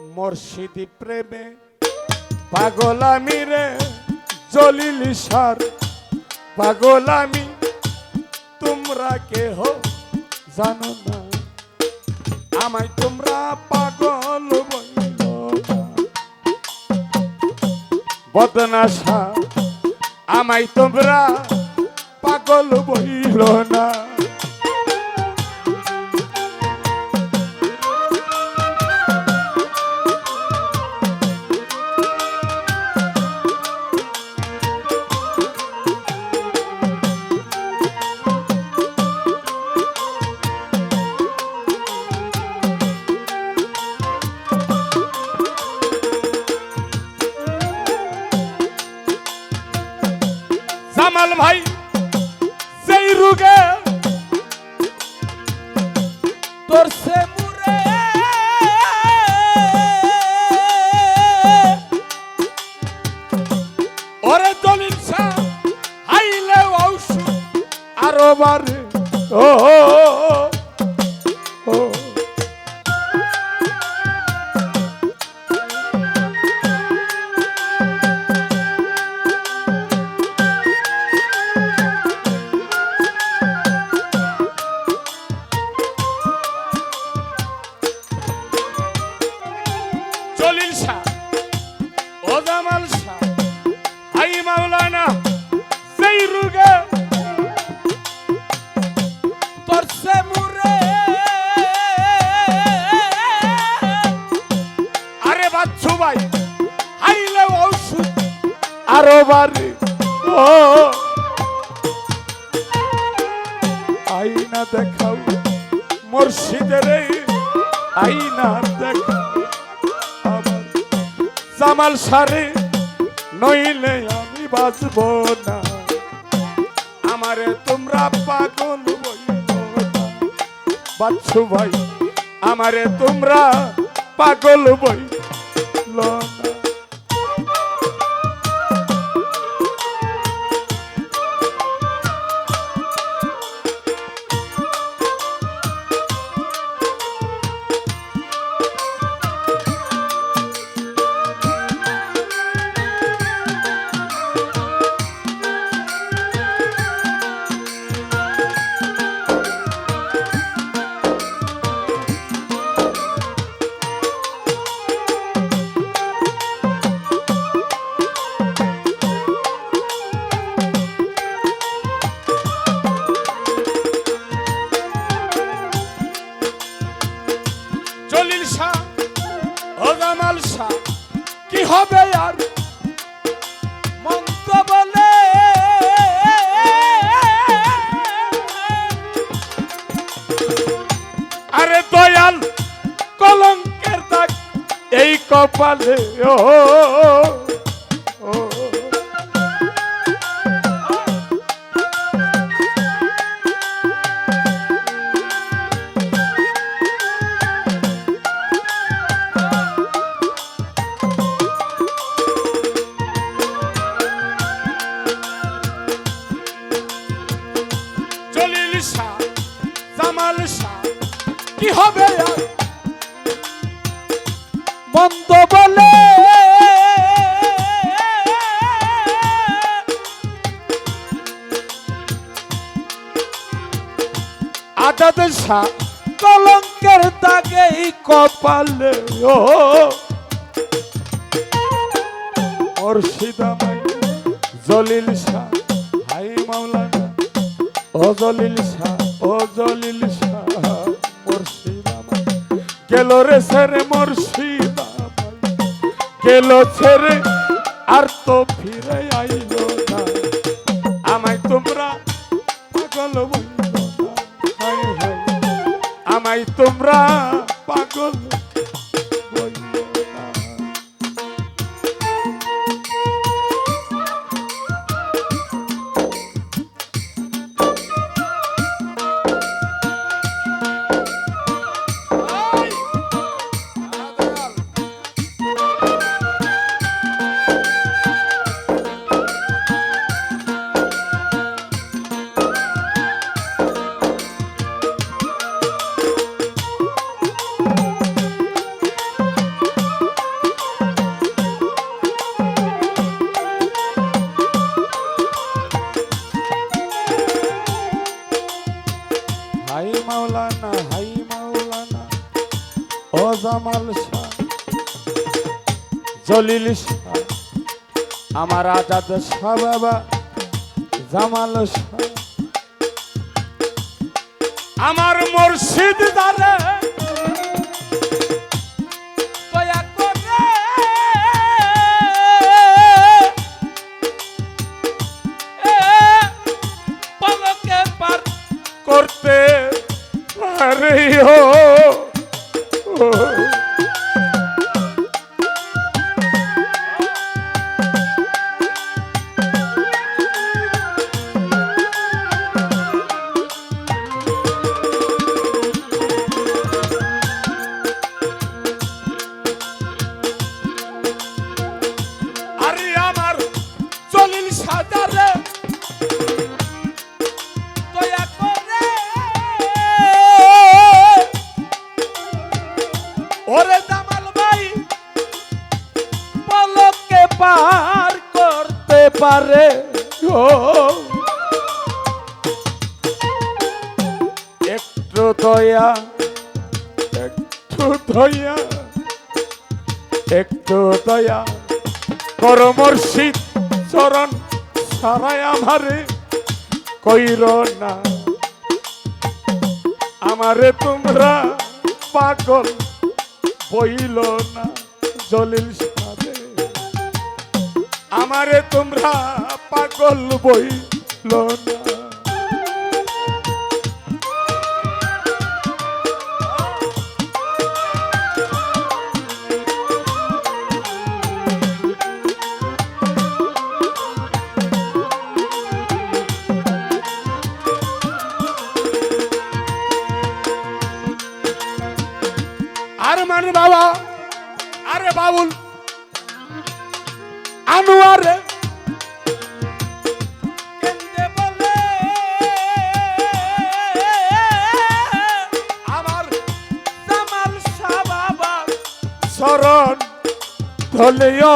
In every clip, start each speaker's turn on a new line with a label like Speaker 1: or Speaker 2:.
Speaker 1: মর্শিদি প্রেমে পাগল আমি রে, জলিল সার। পাগল আমি তোমরা কেহ জানো না। আমায় তোমরা পাগল বদনাশা, আমায় তোমরা পাগল বইল না। আরও বারে ও ও, ও, ও বাচ্চু ভাই। হাইলে ঔষধ। আরও আইনা দেখাও। আইনা দেখাও। জামাল সারে নইলে আমি বাঁচব না। আমারে তোমরা পাগল বাচ্চু ভাই, আমারে তোমরা পাগল বইল কপালে ও। আজাদ শাহ কলঙ্কের দাগে কপালে, ও। জলিল শাহ, হাই মাওলানা, ও জলিল শাহ, ও জলিল শাহ মুর্শিদাবাই গেল রে সেরে মুর্শিদাবাই গেল ছেড়ে আর তো ফিরে তোমরা আমার আজাদ শাহ বাবা জামাল আমার মুর্শিদ এ করতে পারি পারে ও একটু দয়া একটু দয়া একটু দয়া কর মুর্শিদ চরণ সারাই আমারে কইর না। আমারে তোমরা পাগল বইল না, জলিল আমারে তোমরা পাগল বইল না। শরণ ধলিও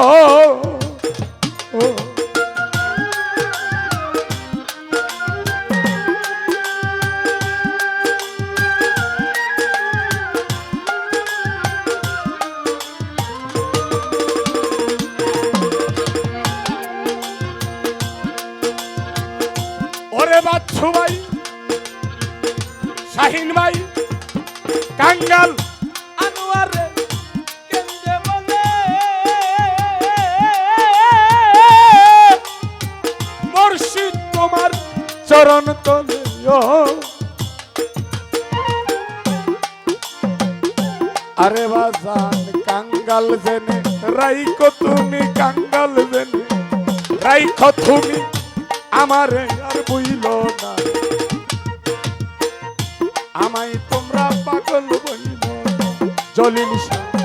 Speaker 1: ওরে বাচ্চু ভাই শাহিন ভাই কাঙ্গাল। চরণ তলে আরে বাজান কাঙ্গাল জেনে রাইকো তুমি, কাঙ্গাল জেনে, রাইখো তুমি, আমারে আর বইল না আমায় তোমরা পাগল বইল। জলিল শাহ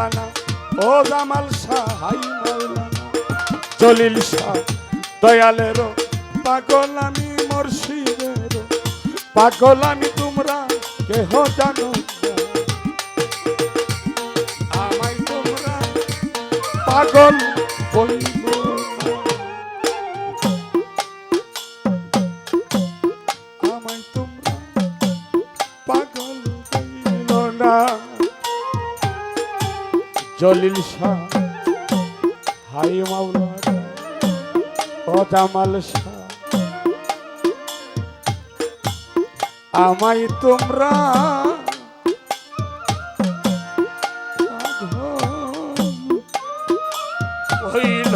Speaker 1: মাওলানা ও জামাল শাহ হাই মাওলানা জলিল শাহ, দয়ালের পাগল আমি মর্শিদের। পাগল আমি তোমরা কেহ জানো আমায় তোমরা পাগল বলিল জলিল শাহ হাই মাওলানা ও জামাল শাহ। আমায় তোমরা হইল